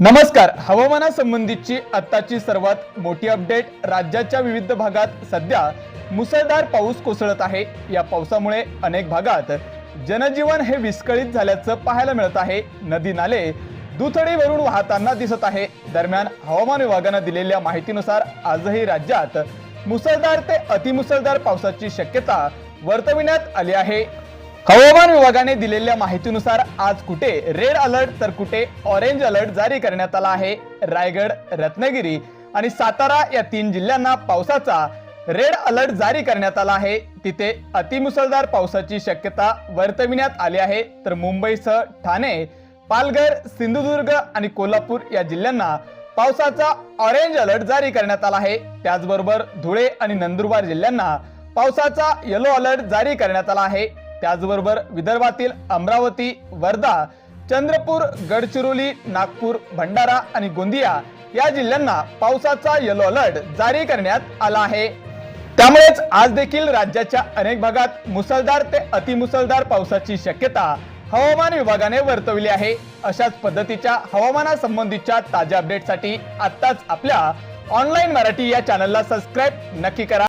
नमस्कार. हवामानासंबंधीची आत्ताची सर्वात मोठी अपडेट राज्याच्या विविध भागात सध्या मुसळधार पाऊस कोसळत आहे. या पावसामुळे अनेक भागात जनजीवन हे विस्कळीत झाल्याचं पाहायला मिळत आहे. नदी नाले दुथडीवरून वाहताना दिसत आहे. दरम्यान हवामान विभागानं दिलेल्या माहितीनुसार आजही राज्यात मुसळधार ते अतिमुसळधार पावसाची शक्यता वर्तविण्यात आली आहे. हवामान विभागाने दिलेल्या माहितीनुसार आज कुठे रेड अलर्ट तर कुठे ऑरेंज अलर्ट जारी करण्यात आला आहे. रायगड रत्नागिरी आणि सातारा या तीन जिल्ह्यांना पावसाचा रेड अलर्ट जारी करण्यात आला आहे. तिथे अतिमुसळधार पावसाची शक्यता वर्तविण्यात आली आहे. तर मुंबईसह ठाणे पालघर सिंधुदुर्ग आणि कोल्हापूर या जिल्ह्यांना पावसाचा ऑरेंज अलर्ट जारी करण्यात आला आहे. त्याचबरोबर धुळे आणि नंदुरबार जिल्ह्यांना पावसाचा येलो अलर्ट जारी करण्यात आला आहे. त्याचबरोबर विदर्भातील अमरावती वर्धा चंद्रपूर गडचिरोली नागपूर भंडारा आणि गोंदिया या जिल्ह्यांना पावसाचा येलो अलर्ट जारी करण्यात आला आहे. त्यामुळेच आज देखील राज्याच्या अनेक भागात मुसळधार ते अतिमुसळधार पावसाची शक्यता हवामान विभागाने वर्तवली आहे. अशाच पद्धतीच्या हवामानासंबंधीच्या ताज्या अपडेटसाठी आत्ताच आपल्या ऑनलाईन मराठी या चॅनलला सबस्क्राईब नक्की करा.